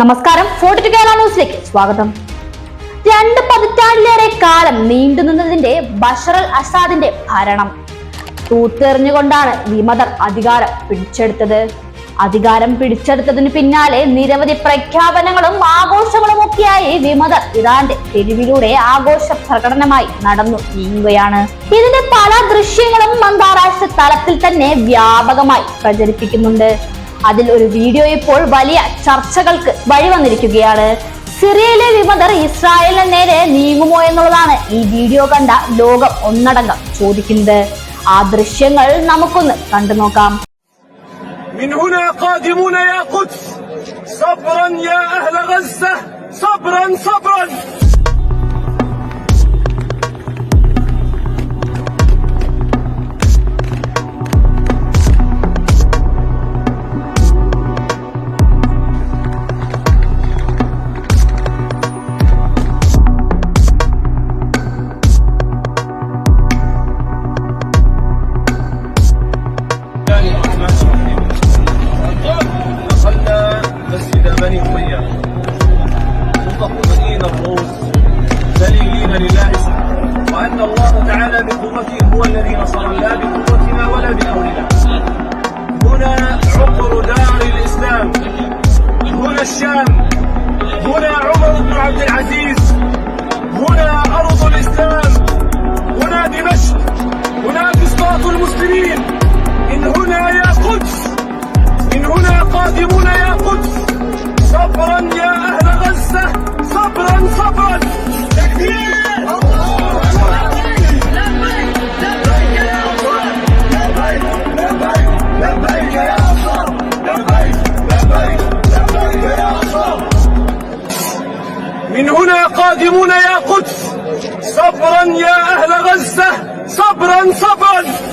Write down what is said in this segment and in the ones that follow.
നമസ്കാരം. ഫോർട്ടി കേരള ന്യൂസിലേക്ക് സ്വാഗതം. രണ്ട് പതിറ്റാണ്ടിലേറെ കാലം നീണ്ടുനിന്നതിന്റെ ബഷർ അൽ അസാദിന്റെ ഭരണം. തൂത്തെറിഞ്ഞുകൊണ്ടാണ് വിമതർ അധികാരം പിടിച്ചെടുത്തത്. അധികാരം പിടിച്ചെടുത്തതിന് പിന്നാലെ നിരവധി പ്രഖ്യാപനങ്ങളും ആഘോഷങ്ങളും ഒക്കെയായി വിമതർ ഇറാന്റെ തെരുവിലൂടെ ആഘോഷ പ്രകടനമായി നടന്നു നീങ്ങുകയാണ്. ഇതിന്റെ പല ദൃശ്യങ്ങളും അന്താരാഷ്ട്ര തലത്തിൽ തന്നെ വ്യാപകമായി പ്രചരിപ്പിക്കുന്നുണ്ട്. അതിൽ ഒരു വീഡിയോ ഇപ്പോൾ വലിയ ചർച്ചകൾക്ക് വഴിവന്നിരിക്കുകയാണ് സിറിയയിലെ വിമതർ ഇസ്രായേലിന് നേരെ നീങ്ങുമോ എന്നുള്ളതാണ് ഈ വീഡിയോ കണ്ട ലോകം ഒന്നടങ്കം ചോദിക്കുന്നത് ആ ദൃശ്യങ്ങൾ നമുക്കൊന്ന് കണ്ടു നോക്കാം من هنا قادمون يا قدس صبرا يا أهل غزة صبرا صبرا مطهرين الرؤوس ذليلين لله وأن الله تعالى بقوته هو الذي نصر لا بقوتنا ولا بأمرنا. هنا عقر دار الإسلام هنا الشام هنا عمر بن عبد العزيز هنا أرض الإسلام. Sabah.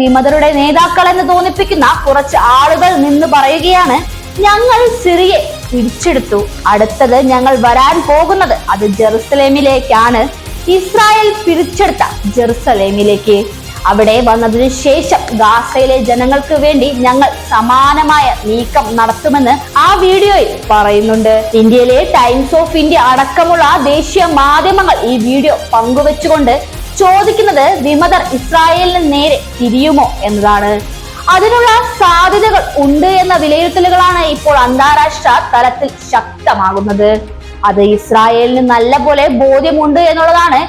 വിമതരുടെ നേതാക്കൾ എന്ന് തോന്നിപ്പിക്കുന്ന കുറച്ച് ആളുകൾ നിന്ന് പറയുകയാണ് ഞങ്ങൾ സിറിയെ പിടിച്ചെടുത്തു. അടുത്തത് ഞങ്ങൾ വരാൻ പോകുന്നത് അത് ജെറുസലേമിലേക്കാണ്. ഇസ്രായേൽ പിടിച്ചെടുത്ത ജെറുസലേമിലേക്ക്. അവിടെ വന്നതിനു ശേഷം ഗാസയിലെ ജനങ്ങൾക്ക് വേണ്ടി ഞങ്ങൾ സമാനമായ നീക്കം നടത്തുമെന്ന് ആ വീഡിയോയിൽ പറയുന്നുണ്ട്. ഇന്ത്യയിലെ ടൈംസ് ഓഫ് ഇന്ത്യ അടക്കമുള്ള ദേശീയ മാധ്യമങ്ങൾ ഈ വീഡിയോ പങ്കുവെച്ചുകൊണ്ട് ചോദിക്കുന്നത് വിമതർ ഇസ്രായേലിന് നേരെ തിരിയുമോ എന്നതാണ്. അതിനുള്ള സാധ്യതകൾ ഉണ്ട് എന്ന വിലയിരുത്തലുകളാണ് ഇപ്പോൾ അന്താരാഷ്ട്ര തലത്തിൽ ശക്തമാകുന്നത്. അത് ഇസ്രായേലിന് നല്ല പോലെ ബോധ്യമുണ്ട് എന്നുള്ളതാണ്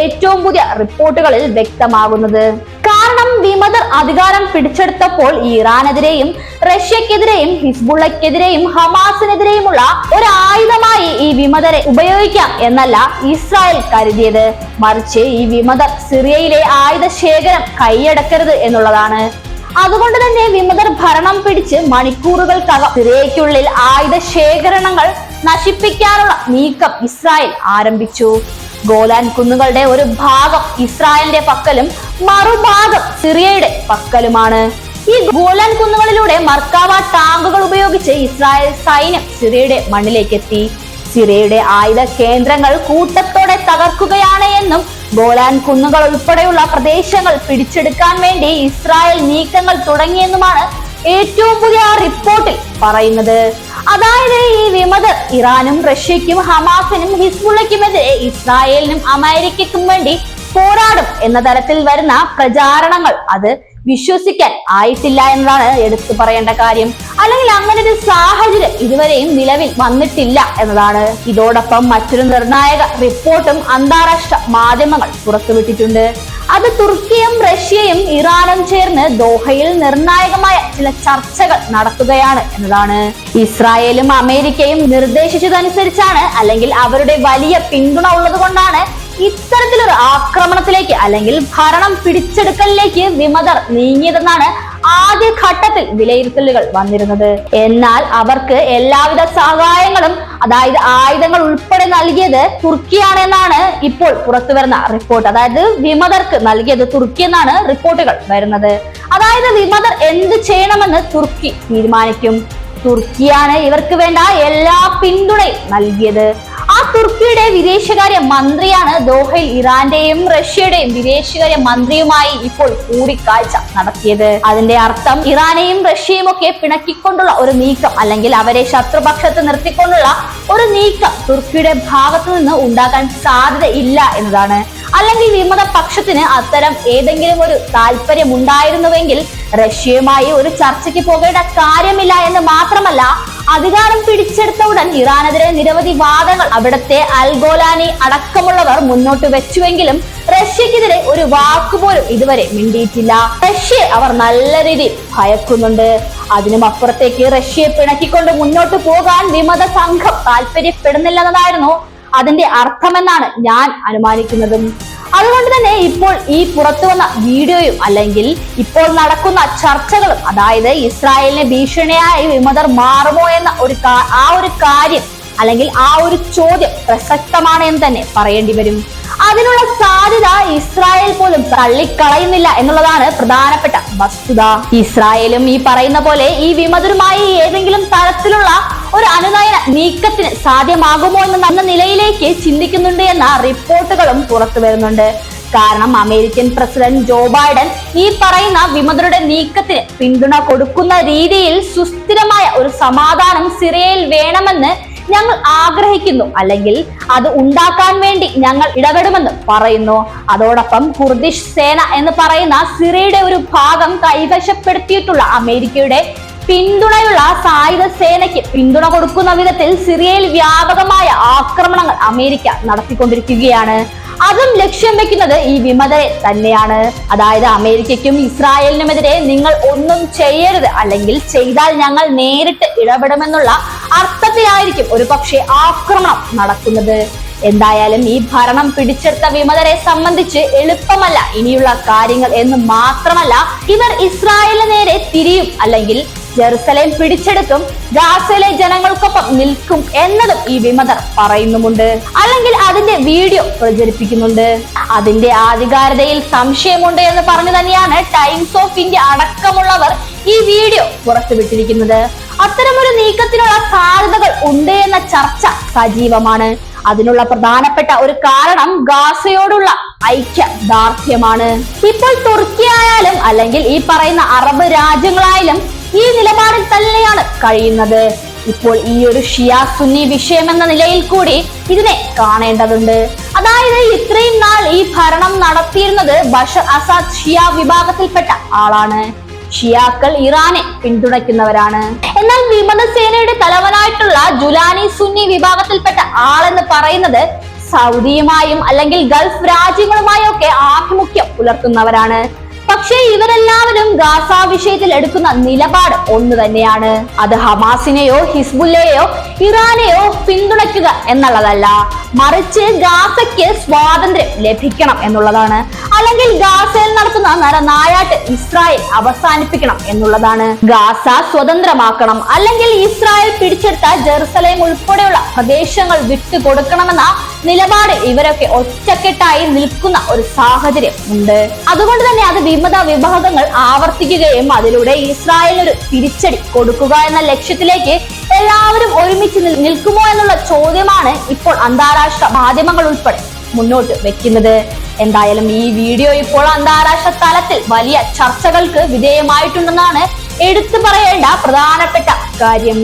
ഏറ്റവും പുതിയ റിപ്പോർട്ടുകളിൽ വ്യക്തമാകുന്നത്. കാരണം വിമതർ അധികാരം പിടിച്ചെടുത്തപ്പോൾ ഇറാനെതിരെയും റഷ്യക്കെതിരെയും ഹിസ്ബുള്ളക്കെതിരെയും ഹമാസിനെതിരെയുമുള്ള ഒരു ആയുധമായി ഈ വിമതരെ ഉപയോഗിക്കാം എന്നല്ല ഇസ്രായേൽ കരുതിയത്. മറിച്ച് ഈ വിമതർ സിറിയയിലെ ആയുധ ശേഖരം കൈയടക്കരുത് എന്നുള്ളതാണ്. അതുകൊണ്ട് തന്നെ വിമതർ ഭരണം പിടിച്ച് മണിക്കൂറുകൾക്കകം സിറിയയ്ക്കുള്ളിൽ ആയുധ ശേഖരണങ്ങൾ നശിപ്പിക്കാനുള്ള നീക്കം ഇസ്രായേൽ ആരംഭിച്ചു. ഗോലാൻ കുന്നുകളുടെ ഒരു ഭാഗം ഇസ്രായേലിന്റെ പക്കലും മറുഭാഗം സിറിയയുടെ പക്കലുമാണ്. ഈ ഗോലാൻ കുന്നുകളിലൂടെ മർക്കാവ ടാങ്കുകൾ ഉപയോഗിച്ച് ഇസ്രായേൽ സൈന്യം സിറിയയുടെ മണ്ണിലേക്ക് എത്തി സിറിയയുടെ ആയുധ കേന്ദ്രങ്ങൾ കൂട്ടത്തോടെ തകർക്കുകയാണ് എന്നും ഗോലാൻ കുന്നുകൾ ഉൾപ്പെടെയുള്ള പ്രദേശങ്ങൾ പിടിച്ചെടുക്കാൻ വേണ്ടി ഇസ്രായേൽ നീക്കങ്ങൾ തുടങ്ങിയെന്നുമാണ് ഏറ്റവും പുതിയ റിപ്പോർട്ടിൽ പറയുന്നത്. അതായത് ഈ വിമതർ ഇറാനും റഷ്യക്കും ഹമാസിനും ഹിസ്ബുള്ളയ്ക്കുമെതിരെ ഇസ്രായേലിനും അമേരിക്കയ്ക്കും വേണ്ടി പോരാടും എന്ന തരത്തിൽ വരുന്ന പ്രചാരണങ്ങൾ അത് വിശ്വസിക്കാൻ ആയിട്ടില്ല എന്നതാണ് എടുത്തു പറയേണ്ട കാര്യം. അല്ലെങ്കിൽ അങ്ങനെ ഒരു സാഹചര്യം ഇതുവരെയും നിലവിൽ വന്നിട്ടില്ല എന്നതാണ്. ഇതോടൊപ്പം മറ്റൊരു നിർണായക റിപ്പോർട്ടും അന്താരാഷ്ട്ര മാധ്യമങ്ങൾ പുറത്തുവിട്ടിട്ടുണ്ട്. അത് തുർക്കിയും റഷ്യയും ഇറാനും ചേർന്ന് ദോഹയിൽ നിർണായകമായ ചില ചർച്ചകൾ നടത്തുകയാണ് എന്നതാണ്. ഇസ്രായേലും അമേരിക്കയും നിർദ്ദേശിച്ചതനുസരിച്ചാണ് അല്ലെങ്കിൽ അവരുടെ വലിയ പിന്തുണ ഉള്ളത് കൊണ്ടാണ് ഇത്തരത്തിലൊരു ആക്രമണത്തിലേക്ക് അല്ലെങ്കിൽ ഭരണം പിടിച്ചെടുക്കലിലേക്ക് വിമതർ നീങ്ങിയതെന്നാണ് ആദ്യ ഘട്ടത്തിൽ വിലയിരുത്തലുകൾ വന്നിരുന്നത്. എന്നാൽ അവർക്ക് എല്ലാവിധ സഹായങ്ങളും അതായത് ആയുധങ്ങൾ ഉൾപ്പെടെ നൽകിയത് തുർക്കിയാണെന്നാണ് ഇപ്പോൾ പുറത്തു വരുന്ന റിപ്പോർട്ട്. അതായത് വിമതർക്ക് നൽകിയത് തുർക്കി എന്നാണ് റിപ്പോർട്ടുകൾ വരുന്നത്. അതായത് വിമതർ എന്ത് ചെയ്യണമെന്ന് തുർക്കി തീരുമാനിക്കും. തുർക്കിയാണ് ഇവർക്ക് വേണ്ട എല്ലാ പിന്തുണയും നൽകിയത്. തുർക്കിയുടെ വിദേശകാര്യ മന്ത്രിയാണ് ദോഹയിൽ ഇറാന്റെയും റഷ്യയുടെയും വിദേശകാര്യ മന്ത്രിയുമായി ഇപ്പോൾ കൂടിക്കാഴ്ച നടത്തിയത്. അതിന്റെ അർത്ഥം ഇറാനെയും റഷ്യയും ഒക്കെ പിണക്കിക്കൊണ്ടുള്ള ഒരു നീക്കം അല്ലെങ്കിൽ അവരെ ശത്രുപക്ഷത്ത് നിർത്തിക്കൊണ്ടുള്ള ഒരു നീക്കം തുർക്കിയുടെ ഭാഗത്തു നിന്ന് ഉണ്ടാക്കാൻ സാധ്യത ഇല്ല എന്നതാണ്. അല്ലെങ്കിൽ വിമത പക്ഷത്തിന് അത്തരം ഏതെങ്കിലും ഒരു താല്പര്യം ഉണ്ടായിരുന്നുവെങ്കിൽ റഷ്യയുമായി ഒരു ചർച്ചയ്ക്ക് പോകേണ്ട കാര്യമില്ല എന്ന് മാത്രമല്ല അധികാരം പിടിച്ചെടുത്ത ഉടൻ ഇറാനെതിരെ നിരവധി വാദങ്ങൾ അവിടുത്തെ അൽഗോലാനി അടക്കമുള്ളവർ മുന്നോട്ട് വെച്ചുവെങ്കിലും റഷ്യക്കെതിരെ ഒരു വാക്കുപോലും ഇതുവരെ മിണ്ടിയിട്ടില്ല. റഷ്യ അവർ നല്ല രീതിയിൽ ഭയക്കുന്നുണ്ട്. അതിനും അപ്പുറത്തേക്ക് റഷ്യയെ പിണക്കിക്കൊണ്ട് മുന്നോട്ട് പോകാൻ വിമത സംഘം താല്പര്യപ്പെടുന്നില്ലെന്നതായിരുന്നു അതിന്റെ അർത്ഥമെന്നാണ് ഞാൻ അനുമാനിക്കുന്നതും. അതുകൊണ്ട് തന്നെ ഇപ്പോൾ ഈ പുറത്തു വന്ന വീഡിയോയും അല്ലെങ്കിൽ ഇപ്പോൾ നടക്കുന്ന ചർച്ചകളും അതായത് ഇസ്രായേലിനെ ഭീഷണിയായി വിമതർ മാറുമോ എന്ന ഒരു ആ ഒരു കാര്യം അല്ലെങ്കിൽ ആ ഒരു ചോദ്യം പ്രസക്തമാണ് എന്ന് തന്നെ പറയേണ്ടി വരും. അതിനുള്ള സാധ്യത ഇസ്രായേൽ പോലും തള്ളിക്കളയുന്നില്ല എന്നുള്ളതാണ് പ്രധാനപ്പെട്ട വസ്തുത. ഇസ്രായേലും ഈ പറയുന്ന പോലെ ഈ വിമതരുമായി ഏതെങ്കിലും തരത്തിലുള്ള ഒരു അനുനയന നീക്കത്തിന് സാധ്യമാകുമോ എന്ന നല്ല നിലയിലേക്ക് ചിന്തിക്കുന്നുണ്ട് എന്ന റിപ്പോർട്ടുകളും പുറത്തു വരുന്നുണ്ട്. കാരണം അമേരിക്കൻ പ്രസിഡന്റ് ജോ ബൈഡൻ ഈ പറയുന്ന വിമതരുടെ നീക്കത്തിന് പിന്തുണ കൊടുക്കുന്ന രീതിയിൽ സുസ്ഥിരമായ ഒരു സമാധാനം സിറിയയിൽ വേണമെന്ന് ഞങ്ങൾ ആഗ്രഹിക്കുന്നു. അല്ലെങ്കിൽ അത് ഉണ്ടാക്കാൻ വേണ്ടി ഞങ്ങൾ ഇടപെടുമെന്ന് പറയുന്നു. അതോടൊപ്പം കുർദിഷ് സേന എന്ന് പറയുന്ന സിറിയയുടെ ഒരു ഭാഗം കൈവശപ്പെടുത്തിയിട്ടുള്ള അമേരിക്കയുടെ പിന്തുണയുള്ള സായുധ സേനയ്ക്ക് പിന്തുണ കൊടുക്കുന്ന വിധത്തിൽ സിറിയയിൽ വ്യാപകമായ ആക്രമണങ്ങൾ അമേരിക്ക നടത്തിക്കൊണ്ടിരിക്കുകയാണ്. അതും ലക്ഷ്യം വെക്കുന്നത് ഈ വിമതരെ തന്നെയാണ്. അതായത് അമേരിക്കയ്ക്കും ഇസ്രായേലിനുമെതിരെ നിങ്ങൾ ഒന്നും ചെയ്യരുത്. അല്ലെങ്കിൽ ചെയ്താൽ ഞങ്ങൾ നേരിട്ട് ഇടപെടുമെന്നുള്ള അർത്ഥത്തിലായിരിക്കും ഒരു പക്ഷേ ആക്രമണം നടക്കുന്നത്. എന്തായാലും ഈ ഭരണം പിടിച്ചെടുത്ത വിമതരെ സംബന്ധിച്ച് എളുപ്പമല്ല ഇനിയുള്ള കാര്യങ്ങൾ എന്ന് മാത്രമല്ല ഇവർ ഇസ്രായേലിന് നേരെ തിരിയും. അല്ലെങ്കിൽ ജെറുസലേം പിടിച്ചെടുക്കും ഗാസയിലെ ജനങ്ങൾക്കൊപ്പം നിൽക്കും എന്നതും ഈ വിമതർ പറയുന്നുമുണ്ട്. അല്ലെങ്കിൽ അതിന്റെ വീഡിയോ പ്രചരിപ്പിക്കുന്നുണ്ട്. അതിന്റെ ആധികാരികതയിൽ സംശയമുണ്ട് എന്ന് പറഞ്ഞു തന്നെയാണ് ടൈംസ് ഓഫ് ഇന്ത്യ അടക്കമുള്ളവർ ഈ വീഡിയോ പുറത്തുവിട്ടിരിക്കുന്നത്. അത്തരമൊരു നീക്കത്തിനുള്ള സാധ്യതകൾ ഉണ്ട് എന്ന ചർച്ച സജീവമാണ്. അതിനുള്ള പ്രധാനപ്പെട്ട ഒരു കാരണം ഗാസയോടുള്ള ഐക്യ ദാർഢ്യമാണ് ഇപ്പോൾ തുർക്കി ആയാലും അല്ലെങ്കിൽ ഈ പറയുന്ന അറബ് രാജ്യങ്ങളായാലും ഈ നിലപാടിൽ തന്നെയാണ് കഴിയുന്നത്. ഇപ്പോൾ ഈ ഒരു ഷിയാ സുന്നി വിഷയം എന്ന നിലയിൽ കൂടി ഇതിനെ കാണേണ്ടതുണ്ട്. അതായത് ഇത്രയും നാൾ ഈ ഭരണം നടത്തിയിരുന്നത് ബഷർ അസാദ് ഷിയ വിഭാഗത്തിൽപ്പെട്ട ആളാണ്. ഷിയാക്കൾ ഇറാനെ പിന്തുണയ്ക്കുന്നവരാണ്. എന്നാൽ വിമത സേനയുടെ തലവനായിട്ടുള്ള ജുലാനി സുന്നി വിഭാഗത്തിൽപ്പെട്ട ആളെന്ന് പറയുന്നത് സൗദിയുമായും അല്ലെങ്കിൽ ഗൾഫ് രാജ്യങ്ങളുമായും ഒക്കെ ആഭിമുഖ്യം പുലർത്തുന്നവരാണ്. പക്ഷേ ഇവരെല്ലാവരും ഗാസ വിഷയത്തിൽ എടുക്കുന്ന നിലപാട് ഒന്ന് തന്നെയാണ്. അത് ഹമാസിനെയോ ഹിസ്ബുല്ലയെയോ ഇറാനെയോ പിന്തുണയ്ക്കുക എന്നുള്ളതല്ല. മറിച്ച് ഗാസയ്ക്ക് സ്വാതന്ത്ര്യം ലഭിക്കണം എന്നുള്ളതാണ്. അല്ലെങ്കിൽ ഗാസയിൽ നടത്തുന്ന നരനായാട്ട് ഇസ്രായേൽ അവസാനിപ്പിക്കണം എന്നുള്ളതാണ്. ഗാസ സ്വതന്ത്രമാക്കണം. അല്ലെങ്കിൽ ഇസ്രായേൽ പിടിച്ചെടുത്ത ജെറുസലേം ഉൾപ്പെടെയുള്ള പ്രദേശങ്ങൾ വിട്ടുകൊടുക്കണമെന്ന നിലപാട് ഇവരൊക്കെ ഒറ്റക്കെട്ടായി നിൽക്കുന്ന ഒരു സാഹചര്യം ഉണ്ട്. അതുകൊണ്ട് തന്നെ അത് വിമത വിഭാഗങ്ങൾ ആവർത്തിക്കുകയും അതിലൂടെ ഇസ്രായേലിന് ഒരു തിരിച്ചടി കൊടുക്കുക എന്ന ലക്ഷ്യത്തിലേക്ക് എല്ലാവരും ഒരുമിച്ച് നിൽക്കുമോ എന്നുള്ള ചോദ്യമാണ് ഇപ്പോൾ അന്താരാഷ്ട്ര മാധ്യമങ്ങൾ ഉൾപ്പെടെ മുന്നോട്ട് വെക്കുന്നത്. എന്തായാലും ഈ വീഡിയോ ഇപ്പോൾ അന്താരാഷ്ട്ര തലത്തിൽ വലിയ ചർച്ചകൾക്ക് വിധേയമായിട്ടുണ്ടെന്നാണ് എടുത്തു പറയേണ്ട പ്രധാനപ്പെട്ട കാര്യം.